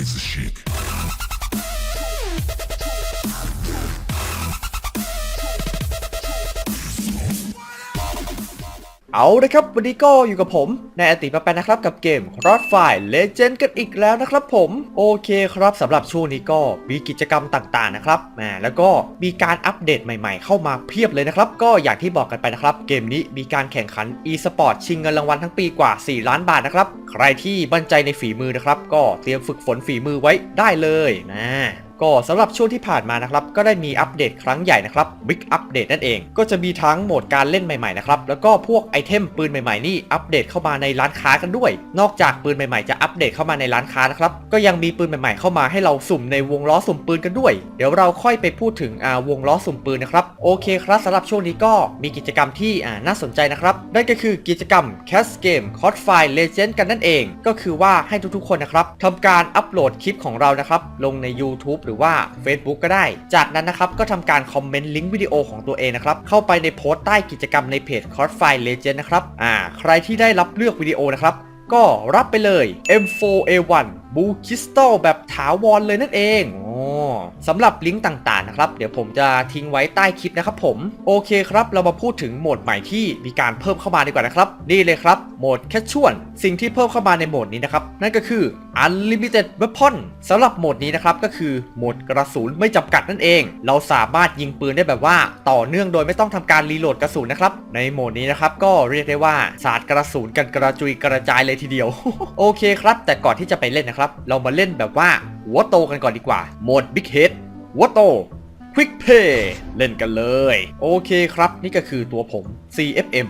raise shit. เอาละครับ วันนี้ก็อยู่กับผมนายอติมาแปนนะครับกับเกม Crossfire Legend กันอีกแล้วนะครับผม โอเคครับสำหรับช่วงนี้ก็มีกิจกรรมต่างๆนะครับแหมแล้วก็มีการอัปเดตใหม่ๆ เข้ามาเพียบเลยนะครับ ก็อย่างที่บอกกันไปนะครับ เกมนี้มีการแข่งขัน e-sport ชิงเงินรางวัลทั้งปีกว่า 4 ล้านบาทนะครับ ใครที่มั่นใจในฝีมือนะครับ ก็เตรียมฝึกฝนฝีมือไว้ได้เลยนะ ก็สำหรับช่วงที่ผ่านมานะครับก็ได้มีอัปเดตครั้งใหญ่นะครับ Big Update นั่นเอง ก็จะมีทั้งโหมดการเล่นใหม่ๆนะครับแล้วก็พวกไอเทมปืนใหม่ๆนี่อัปเดตเข้ามาในร้านค้ากันด้วย นอกจากปืนใหม่ๆจะอัปเดตเข้ามาในร้านค้านะครับก็ยังมีปืนใหม่ๆเข้ามาให้เราสุ่มในวงล้อสุ่มปืนกันด้วย เดี๋ยวเราค่อยไปพูดถึงอ่าวงล้อสุ่มปืนนะครับโอเคครับสำหรับช่วงนี้ก็มีกิจกรรมที่อ่าน่าสนใจนะครับนั่นก็คือกิจกรรม Cast Game c o d File Legend กันนั่นเอง ก็คือว่าให้ทุกๆคนนะครับทำการอัปโหลดคลิปของเรานะครับลงใน YouTube รือว่า Facebook ก็ได้ จากนั้นนะครับก็ทำการคอมเมนต์ลิงก์วิดีโอของตัวเองนะครับเข้าไปในโพสต์ใต้กิจกรรมในเพจ c o s File Legend นะครับอ่าใครที่ได้รับเลือกวิดีโอนะครับก็รับไปเลย M4A1 บูคิสตัลแบบถาวรเลยนั่นเอง สำหรับลิงก์ต่างๆนะครับ เดี๋ยวผมจะทิ้งไว้ใต้คลิปนะครับผม โอเคครับ เรามาพูดถึงโหมดใหม่ที่มีการเพิ่มเข้ามาดีกว่านะครับ นี่เลยครับ โหมดแคชชวลสิ่งที่เพิ่มเข้ามาในโหมดนี้นะครับ นั่นก็คือ Unlimited Weapon สำหรับโหมดนี้นะครับ ก็คือโหมดกระสุนไม่จำกัดนั่นเอง เราสามารถยิงปืนได้แบบว่าต่อเนื่องโดยไม่ต้องทำการรีโหลดกระสุนนะครับ ในโหมดนี้นะครับก็เรียกได้ว่าสาดกระสุนกันกระจุยกระจายเลยทีเดียว โอเคครับ แต่ก่อนที่จะไปเล่นนะครับ เรามาเล่นแบบว่า หัวโตกันก่อนดีกว่า โหมด Big Head หัวโต Quick Pay เล่นกันเลย โอเคครับ นี่ก็คือตัวผม CFM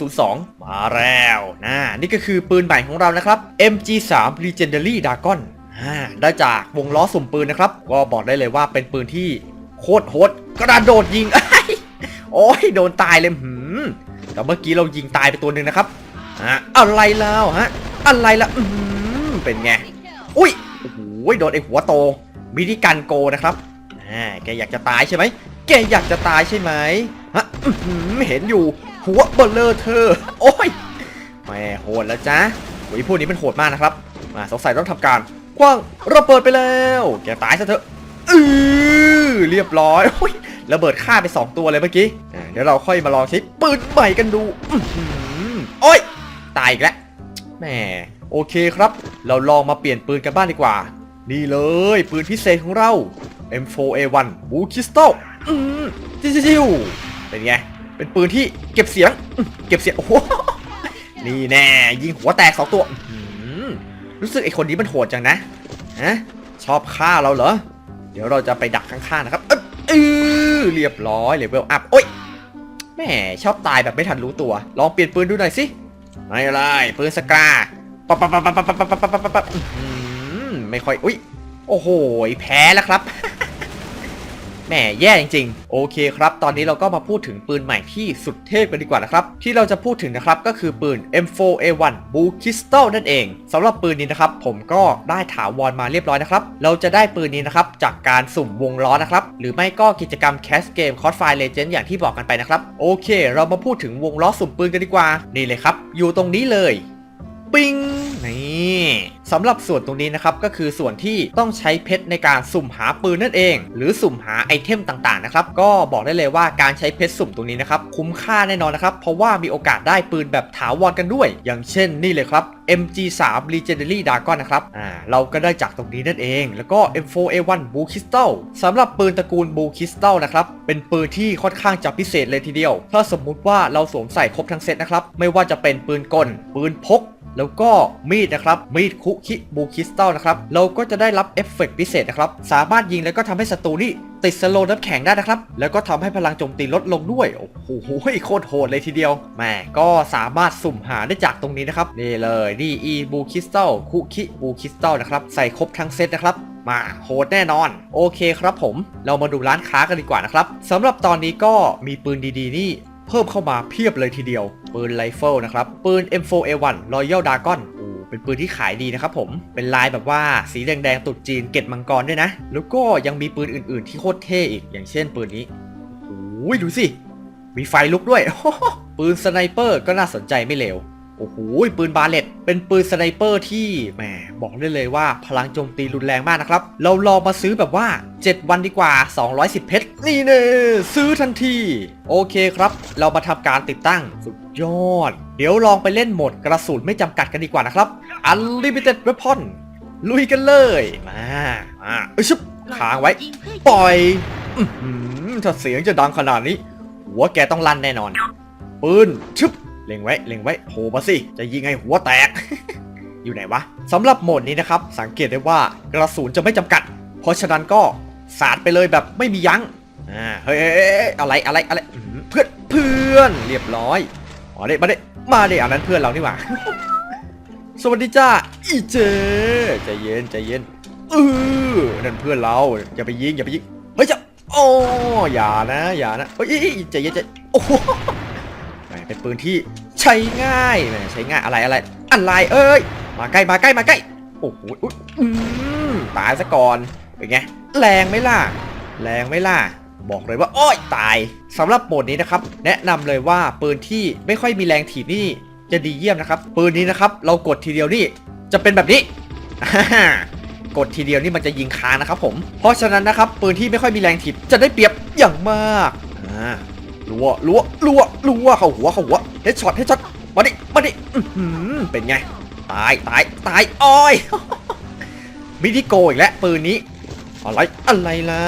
0002 มาแล้วนะนี่ก็คือปืนใหม่ของเรานะครับ MG3 Legendary Dragon ได้จากวงล้อสุ่มปืนนะครับ ก็บอกได้เลยว่าเป็นปืนที่โคตรโหดกระโดดยิง โอ้ยโดนตายเลยหืมแต่เมื่อกี้เรายิงตายไปตัวหนึ่งนะครับ อะอะไรแล้วฮะ อะไรละอืมเป็นไง อุ้ย โอ้โหโดนไอ้หัวโตมินิกันโกนะครับอ่าแกอยากจะตายใช่ไหมแกอยากจะตายใช่ไหมฮะเห็นอยู่หัวเบลเลอร์เธอ โอ้ยแหมโหดแล้วจ้ะโอ้ยพวกนี้มันโหดมากนะครับมาสงสัยต้องทำการคว้างระเบิดไปแล้ว แกตายซะเถอะอือเรียบร้อยโอ้ยระเบิดฆ่าไป 2 ตัวเลยเมื่อกี้เดี๋ยวเราค่อยมาลองใช้ปืนใหม่กันดูโอ้ยตายอีกแล้วแหมโอเคครับ เราลองมาเปลี่ยนปืนกันบ้างดีกว่า นี่เลยปืนพิเศษของเรา M4A1 บูคิสตัลอืมจิวๆเป็นไง เป็นปืนที่เก็บเสียง เก็บเสียง โอ้โห นี่แน่ ยิงหัวแตกสองตัว รู้สึกไอคนนี้มันโหดจังนะ ฮะ ชอบฆ่าเราเหรอ เดี๋ยวเราจะไปดักข้างๆนะครับเออเรียบร้อยเลเวลอัพ โอ้ยแม่ชอบตายแบบไม่ทันรู้ตัว ลองเปลี่ยนปืนดูหน่อยสิ ไม่อะไรปืนสกาปั๊บปั๊บปั๊บปั๊บปั๊บปั๊บปั๊บปั๊บปั๊บปั๊บอื้อหือ ไม่ค่อย อุ้ย โอ้โห แพ้แล้วครับ แหมแย่จริงๆ โอเคครับ ตอนนี้เราก็มาพูดถึงปืนใหม่ที่สุดเทพกันดีกว่านะครับ ที่เราจะพูดถึงนะครับก็คือปืน M4A1 Blue Crystal นั่นเองสำหรับปืนนี้นะครับ ผมก็ได้ถาวรมาเรียบร้อยนะครับ เราจะได้ปืนนี้นะครับ จากการสุ่มวงล้อนะครับ หรือไม่ก็กิจกรรม Cast Game Crossfire Legend อย่างที่บอกกันไปนะครับ โอเค เรามาพูดถึงวงล้อสุ่มปืนกันดีกว่า นี่เลยครับ อยู่ตรงนี้เลย ปิ้งนี่ สำหรับส่วนตรงนี้นะครับก็คือส่วนที่ต้องใช้เพชรในการสุ่มหาปืนนั่นเอง หรือสุ่มหาไอเทมต่างๆนะครับก็บอกได้เลยว่าการใช้เพชรสุ่มตรงนี้นะครับคุ้มค่าแน่นอนนะครับเพราะว่ามีโอกาสได้ปืนแบบถาวรกันด้วย อย่างเช่นนี่เลยครับ MG3 Legendary Dragon นะครับ อ่า เราก็ได้จากตรงนี้นั่นเอง แล้วก็ M4A1 Blue Crystal สำหรับปืนตระกูล Blue Crystal นะครับ เป็นปืนที่ค่อนข้างจะพิเศษเลยทีเดียว ถ้าสมมุติว่าเราสวมใส่ครบทั้งเซตนะครับ ไม่ว่าจะเป็นปืนกล ปืนพก แล้วก็มีดนะครับ มีดคุคิบูคริสตัลนะครับ เราก็จะได้รับเอฟเฟกต์พิเศษนะครับ สามารถยิงแล้วก็ทำให้ศัตรูนี่ติดสโลว์น้ำแข็งได้นะครับ แล้วก็ทำให้พลังโจมตีลดลงด้วย โอ้โหโคตรโหดเลยทีเดียวแหมก็สามารถสุ่มหาได้จากตรงนี้นะครับ นี่เลยนี่อีบูคริสตัลคุคิบูคริสตัลนะครับ ใส่ครบทั้งเซตนะครับมาโหดแน่นอน โอเคครับผม เรามาดูร้านค้ากันดีกว่านะครับสำหรับตอนนี้ก็มีปืนดีๆนี่ เพิ่มเข้ามาเพียบเลยทีเดียว ปืนไรเฟิลนะครับ ปืน M4A1 Royal Dragon โอ้เป็นปืนที่ขายดีนะครับผม เป็นลายแบบว่าสีแดงๆตุดจีนเกล็ดมังกรด้วยนะ แล้วก็ยังมีปืนอื่นๆที่โคตรเท่อีก อย่างเช่นปืนนี้โอ้ยดูสิ มีไฟลุกด้วย ปืนสไนเปอร์ก็น่าสนใจไม่เลว โอ้โหปืนบาเลตเป็นปืนสไนเปอร์ที่แหมบอกได้เลยว่าพลังโจมตีรุนแรงมากนะครับ เราลองมาซื้อแบบว่า 7 วันดีกว่า 210 เพชร นี่เน่ซื้อทันที โอเคครับ เรามาทำการติดตั้งสุดยอด เดี๋ยวลองไปเล่นโหมดกระสุนไม่จำกัดกันดีกว่านะครับ Unlimited Weapon ลุยกันเลย มามาเอ้ยชุบค้างไว้ ปล่อยอถ้าเสียงจะดังขนาดนี้ หัวแกต้องลั่นแน่นอน ปืนชึบ เล็งไว้เล็งไว้โผล่มาสิ จะยิงให้หัวแตก อยู่ไหนวะสำหรับโหมดนี้นะครับ สังเกตได้ว่ากระสุนจะไม่จำกัด เพราะฉะนั้นก็สาดไปเลยแบบไม่มียั้งอ่าเฮ้ยอะไรอะไรอะไรเพื่อนเพื่อนเรียบร้อยมาเด้มาเด้มาเด้อันนั้นเพื่อนเรานี่หว่าสวัสดีจ้าอีเจใจเย็นใจเย็นเออนั่นเพื่อนเราอย่าไปยิงอย่าไปยิงเฮ้ยจะโอ้อย่านะอย่านะเฮ้ยใจเย็นใจโอ้โห เป็นปืนที่ใช้ง่ายใช้ง่ายอะไรอะไรอะไรเอ้ยมาใกล้มาใกล้มาใกล้โอ้โหตายซะก่อนเป็นไงแรงไหมล่ะแรงไหมล่ะบอกเลยว่าโอ้ยตายสำหรับโหมดนี้นะครับ แนะนำเลยว่าปืนที่ไม่ค่อยมีแรงถีบนี่จะดีเยี่ยมนะครับ ปืนนี้นะครับเรากดทีเดียวนี่จะเป็นแบบนี้กดทีเดียวนี่มันจะยิงค้างนะครับผม เพราะฉะนั้นนะครับปืนที่ไม่ค่อยมีแรงถีบจะได้เปรียบอย่างมากอ่า ลัวลัวลัวลัวเข้าหัวเข้าหัวเฮดช็อตเฮดช็อตมาดิมาดิอื้อหือเป็นไง ตายตายตายอ้อยมิดิโกอีกแล้วปืนนี้อะไรอะไรล่ะ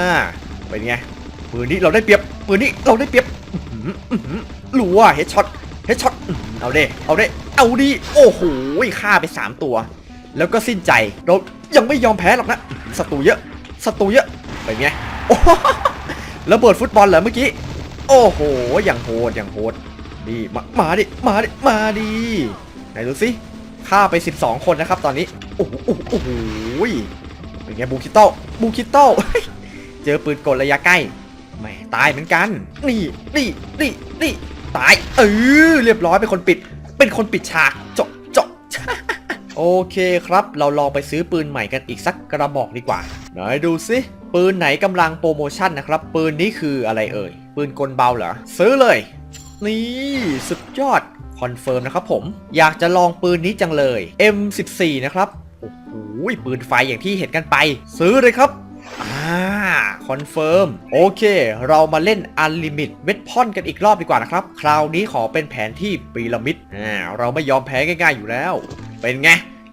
เป็นไงปืนนี้เราได้เปรียบปืนนี้เราได้เปรียบอื้อหือรัวเฮดช็อตเฮดช็อตเอาเด้เอาเด้เอาดีโอ้โหฆ่าไปสามตัว แล้วก็สิ้นใจเรายังไม่ยอมแพ้หรอกนะศัตรูเยอะศัตรูเยอะเป็นไงโอ้ระเบิดฟุตบอลเหรอเมื่อกี้ โอ้โห อย่างโหด อย่างโหดดีมามาดิ มาดิ มาดิ ไหนดูสิฆ่าไป 12 คนนะครับตอนนี้ โอ้โหโอ้โหเป็นไงบูคิโต้บูคิโต้เจอปืนกลระยะใกล้แหม่ตายเหมือนกัน นี่นี่นี่นี่ตาย เออ เรียบร้อยเป็นคนปิด เป็นคนปิดฉากจบจบโอเคครับ เราลองไปซื้อปืนใหม่กันอีกสักกระบอกดีกว่า ไหนดูสิ ปืนไหนกำลังโปรโมชั่นนะครับ ปืนนี้คืออะไรเอ่ย ปืนกลเบาเหรอ ซื้อเลย นี่สุดยอด คอนเฟิร์มนะครับผม อยากจะลองปืนนี้จังเลย M14 นะครับ โอ้โหปืนไฟอย่างที่เห็นกันไป ซื้อเลยครับอ่าคอนเฟิร์ม โอเค เรามาเล่น Unlimit เวทพอนกันอีกรอบดีกว่านะครับ คราวนี้ขอเป็นแผนที่พีระมิดอ่าเราไม่ยอมแพ้ง่ายๆอยู่แล้ว เป็นไง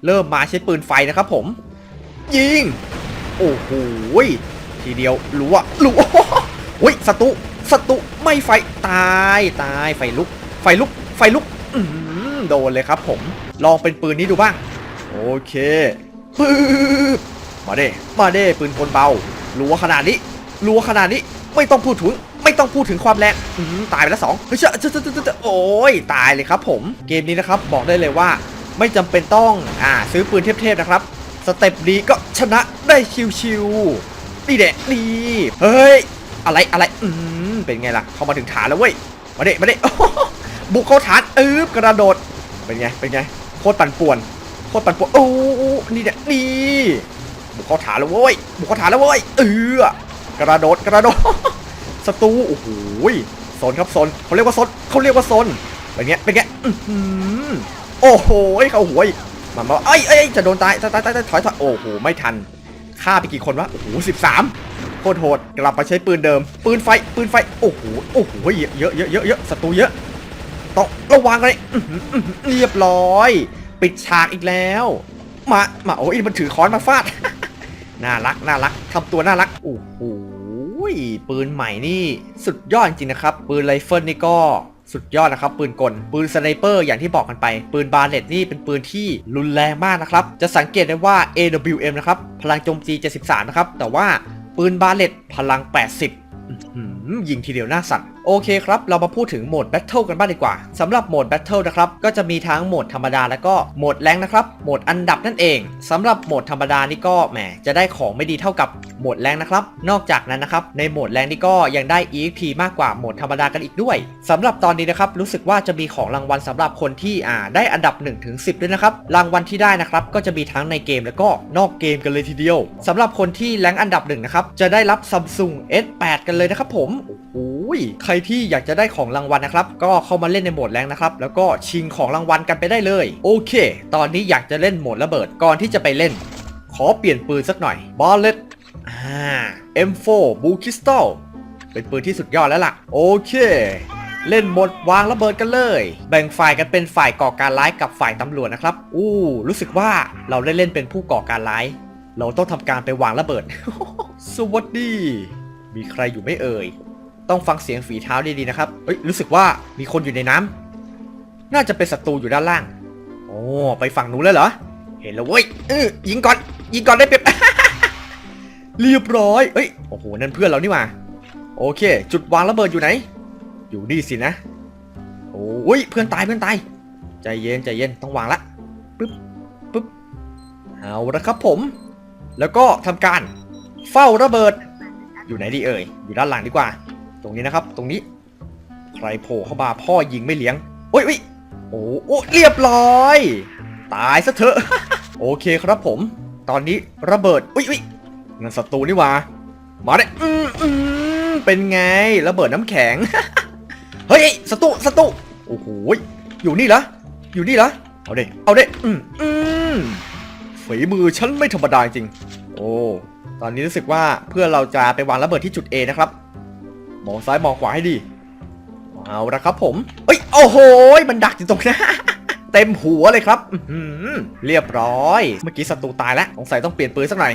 เริ่มมาใช้ปืนไฟนะครับผม ยิง โอ้โหทีเดียวรู้ว่ารู้โอ้ยศัตรู ศัตรูไม่ไฟตายตายไฟลุก ไฟลุก ไฟลุกอืโดนเลยครับผม ลองเป็นปืนนี้ดูบ้าง โอเคปึ๊บมาเด้มาเด้ปืนกลเบารัวขนาดนี้รัวขนาดนี้ไม่ต้องพูดถึงไม่ต้องพูดถึงความแรงตายไปแล้วสองเฮ้ยเจ้าเจ้าเจ้าเจ้าโอ้ยตายเลยครับผม เกมนี้นะครับบอกได้เลยว่า ไม่จำเป็นต้องอ่าซื้อปืนเทพๆนะครับ สเต็ปดีก็ชนะได้ชิวๆนี่เด็นี่เฮ้ย อะไรอะไรอืมเป็นไงล่ะ เข้ามาถึงฐานแล้วเว้ย มาเด็มาเด็บุกเข้าฐานเออกระโดด เป็นไง เป็นไง โคตรปั่นป่วน โคตรปั่นป่วน โอ้นี่เนี่ยนี่ บุกเข้าฐานแล้วเว้ย บุกเข้าฐานแล้วเว้ย เออกระโดด กระโดด ศัตรู โอ้โหโซนครับโซนเขาเรียกว่าโซนเขาเรียกว่าโซนเป็นไง เป็นไงอื้อหือโอ้โหเขาหวอีกมามาเอ้ยเอ้ยจะโดนตายตายตายตายถอยถอย โอ้โห ไม่ทัน ฆ่าไปกี่คนวะ โอ้โหสิบสาม โคตรโหดกลับมาใช้ปืนเดิม ปืนไฟปืนไฟโอ้โหโอ้โหเยอะเยอะเยอะเยอะเยอะศัตรูเยอะต้องระวังเลยเรียบร้อย ปิดฉากอีกแล้วมามาโอ้ยมันถือค้อนมาฟาดน่ารักน่ารักทำตัวน่ารักโอ้โหปืนใหม่นี่สุดยอดจริงนะครับ ปืนไรเฟิลนี่ก็สุดยอดนะครับ ปืนกล ปืนสไนเปอร์อย่างที่บอกกันไป ปืนบาเลตนี่เป็นปืนที่รุนแรงมากนะครับ จะสังเกตได้ว่า AWM นะครับ พลังโจมตี73 นะครับ แต่ว่า ปืนบาเลตพลัง 80 ยิงทีเดียวหน้าสั่นโอเคครับ เรามาพูดถึงโหมดแบทเทิลกันบ้างดีกว่าสำหรับโหมดแบทเทิลนะครับ ก็จะมีทั้งโหมดธรรมดาแล้วก็โหมดแรงนะครับ โหมดอันดับนั่นเองสำหรับโหมดธรรมดานี่ก็แหมจะได้ของไม่ดีเท่ากับโหมดแรงนะครับ นอกจากนั้นนะครับ ในโหมดแรงนี่ก็ยังได้ EXP มากกว่าโหมดธรรมดากันอีกด้วยสำหรับตอนนี้นะครับ รู้สึกว่าจะมีของรางวัลสำหรับคนที่อ่าได้อันดับ1ถึง10 ด้วยนะครับ รางวัลที่ได้นะครับ ก็จะมีทั้งในเกมแล้วก็นอกเกมกันเลยทีเดียวสำหรับคนที่แรงอันดับหนึ่งนะครับจะได้รับ Samsung S8 กันเลยนะครับผมโอ้โห ใครที่อยากจะได้ของรางวัลนะครับ ก็เข้ามาเล่นในโหมดแรงนะครับ แล้วก็ชิงของรางวัลกันไปได้เลย โอเค ตอนนี้อยากจะเล่นโหมดระเบิดก่อนที่จะไปเล่น ขอเปลี่ยนปืนสักหน่อยบอลเลตอ่า M4 บูคิสตัลเป็นปืนที่สุดยอดแล้วล่ะ โอเค เล่นโหมดวางระเบิดกันเลย แบ่งฝ่ายกันเป็นฝ่ายก่อการร้ายกับฝ่ายตำรวจนะครับ อู้ รู้สึกว่าเราได้เล่นเป็นผู้ก่อการร้าย เราต้องทำการไปวางระเบิด สวัสดี มีใครอยู่ไม่เอ่ย ต้องฟังเสียงฝีเท้าดีๆนะครับ เอ้ยรู้สึกว่ามีคนอยู่ในน้ำน่าจะเป็นศัตรูอยู่ด้านล่าง โอ้ไปฝั่งนู้นแล้วเหรอ เห็นแล้วเว้ยเออยิงก่อน ยิงก่อนได้เปรียบเรียบร้อยเอ้ยโอ้โหนั่นเพื่อนเรานี่หว่าโอเค จุดวางระเบิดอยู่ไหน อยู่นี่สินะโอ้ยเพื่อนตายเพื่อนตายใจเย็นใจเย็นต้องวางละปึ๊บปึ๊บเอาละครับผม แล้วก็ทำการเฝ้าระเบิด อยู่ไหนดีเอ่ยอยู่ด้านหลังดีกว่า ตรงนี้นะครับ ตรงนี้ ใครโผล่เข้ามาพ่อยิงไม่เลี้ยงโอ้ยโอ้ยโอ้โอ้เรียบร้อย ตายซะเถอะ โอเคครับผม ตอนนี้ระเบิดอุ้ยอุ้ยนั่นศัตรูนี่ว่ามาเลยอืมอืมเป็นไงระเบิดน้ำแข็ง เฮ้ยศัตรูศัตรูโอ้โหอยู่นี่เหรออยู่นี่เหรอเอาเด็เอาเด็อืมอืมฝีมือฉันไม่ธรรมดาจริง โอ้ตอนนี้รู้สึกว่าเพื่อเราจะไปวางระเบิดที่จุด A นะครับ มองซ้ายมองขวาให้ดี เอาละครับผม เอ้ย โอ้โห มันดักอยู่ตรงหน้าเต็มหัวเลยครับอืเรียบร้อย เมื่อกี้ศัตรูตายแล้ว สงสัยต้องเปลี่ยนปืนสักหน่อย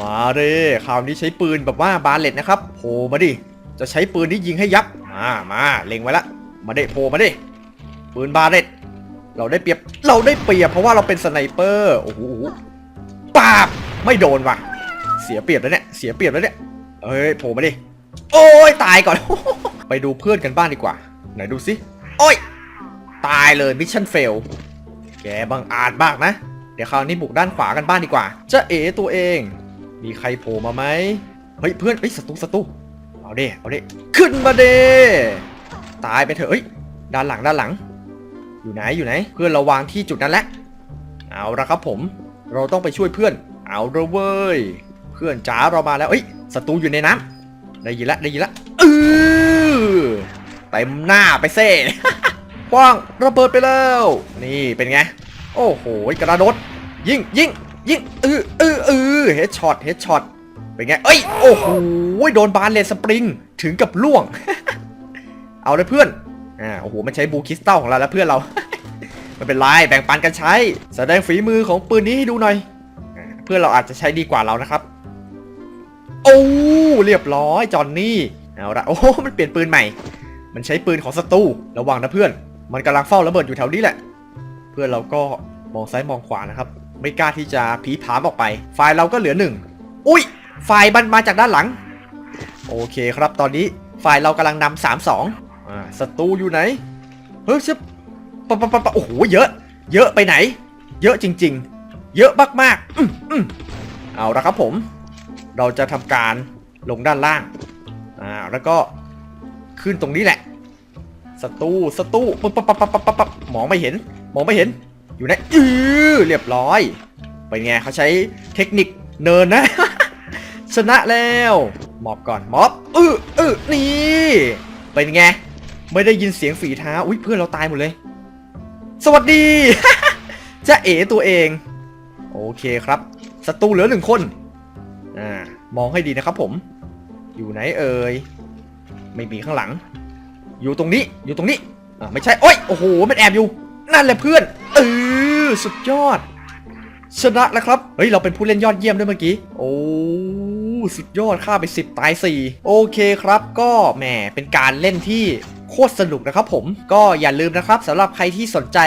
มาเด้คราวนี้ใช้ปืนแบบว่าบาเลตนะครับโผล่มาดิ จะใช้ปืนที่ยิงให้ยับ มา มา เล็งไว้ละ มาเด้โผล่มาดิปืนบาเลตเราได้เปรียบ เราได้เปรียบเพราะว่าเราเป็นสไนเปอร์ โอ้โหปาบ ไม่โดนว่ะ เสียเปรียบแล้วเนี่ย เสียเปรียบแล้วเนี่ย เอ้ย โผล่มาดิ โอ้ยตายก่อน ไปดูเพื่อนกันบ้างดีกว่า ไหนดูสิ โอ้ย ตายเลยมิชชั่นเฟล แกบังอาจมากนะ เดี๋ยวคราวนี้บุกด้านขวากันบ้างดีกว่า จะเอตัวเอง มีใครโผล่มาไหม เฮ้ยเพื่อนเฮ้ยศัตรูศัตรูเอาเด้เอาเด้ขึ้นมาเด้ตายไปเถอะเอ้ย ด้านหลังด้านหลัง อยู่ไหนอยู่ไหน เพื่อนเราวางที่จุดนั้นแหละ เอาละครับผม เราต้องไปช่วยเพื่อน เอาละเว้ย เพื่อนจ๋าเรามาแล้วเอ้ยศัตรูอยู่ในน้ำ ได้ยินละได้ยินละเออเต็มหน้าไปเซ่คว้างระเบิดไปแล้ว นี่เป็นไง โอ้โหกระโดดยิงยิงยิงเออเออเออเฮดช็อตเฮดช็อตเป็นไง เอ้ยโอ้โหโดนบาเลนสปริงถึงกับล่วง เอาเลยเพื่อนอ่าโอ้โหมันใช้บูคริสตัลของเราแล้วเพื่อนเราไม่เป็นไรแบ่งปันกันใช้ แสดงฝีมือของปืนนี้ให้ดูหน่อย เพื่อนเราอาจจะใช้ดีกว่าเรานะครับ โอ้เรียบร้อยจอนนี่เอาละโอ้มันเปลี่ยนปืนใหม่ มันใช้ปืนของศัตรูระวังนะเพื่อน มันกำลังเฝ้าระเบิดอยู่แถวนี้แหละ เพื่อนเราก็มองซ้ายมองขวานะครับ ไม่กล้าที่จะผีผามออกไป ฝ่ายเราก็เหลือหนึ่งอุ้ยฝ่ายมันมาจากด้านหลัง โอเคครับตอนนี้ฝ่ายเรากำลังนำสามสองอ่าศัตรูอยู่ไหนเฮ้ยชิบปะปะปะปะโอ้โหเยอะ เยอะไปไหน เยอะจริง ๆ เยอะมากๆอืมอืมเอาละครับผม เราจะทำการลงด้านล่างอ่าแล้วก็ขึ้นตรงนี้แหละศัตรูศัตรูปั๊บปั๊บปั๊บปั๊บปั๊บปั๊บมองไม่เห็น หมองไม่เห็น อยู่ไหนอือเรียบร้อยเป็นไงเขาใช้เทคนิคเนินนะ ชนะแล้วมอบก่อนมอบอืออือนี่เป็นไงไม่ได้ยินเสียงฝีเท้าอุ้ยเพื่อนเราตายหมดเลย สวัสดีจะเอ๋ตัวเอง โอเคครับศัตรูเหลือหนึ่งคน อ่ามองให้ดีนะครับผม อยู่ไหนเอ่ย ไม่มีข้างหลัง อยู่ตรงนี้ อยู่ตรงนี้ อ่าไม่ใช่ โอ้ย โอ้โห มันแอบอยู่ นั่นแหละเพื่อน เออ สุดยอด ชนะแล้วครับ เฮ้ย เราเป็นผู้เล่นยอดเยี่ยมด้วยเมื่อกี้ โอ้สุดยอด ฆ่าไป 10 ตาย 4 โอเคครับ ก็แหม เป็นการเล่นที่ โคตรสนุกนะครับผมก็อย่าลืมนะครับสำหรับใครที่สนใจ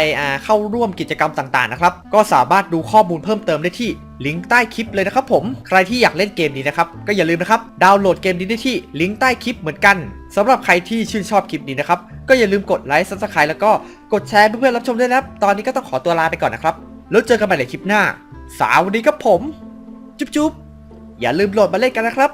เข้าร่วมกิจกรรมต่างๆนะครับก็สามารถดูข้อมูลเพิ่มเติมได้ที่ลิงก์ใต้คลิปเลยนะครับผมใครที่อยากเล่นเกมนี้นะครับก็อย่าลืมนะครับดาวน์โหลดเกมนี้ได้ที่ลิงก์ใต้คลิปเหมือนกันสำหรับใครที่ชื่นชอบคลิปนี้นะครับก็อย่าลืมกดไลค์ซับสไครต์แล้วก็กดแชร์เพื่อนๆรับชมด้วยนะครับตอนนี้ก็ต้องขอตัวลาไปก่อนนะครับแล้วเจอกันใหม่ในคลิปหน้า สวัสดีครับผม จุ๊บจุ๊บอย่าลืมโหลดมาเล่นกันนะครับ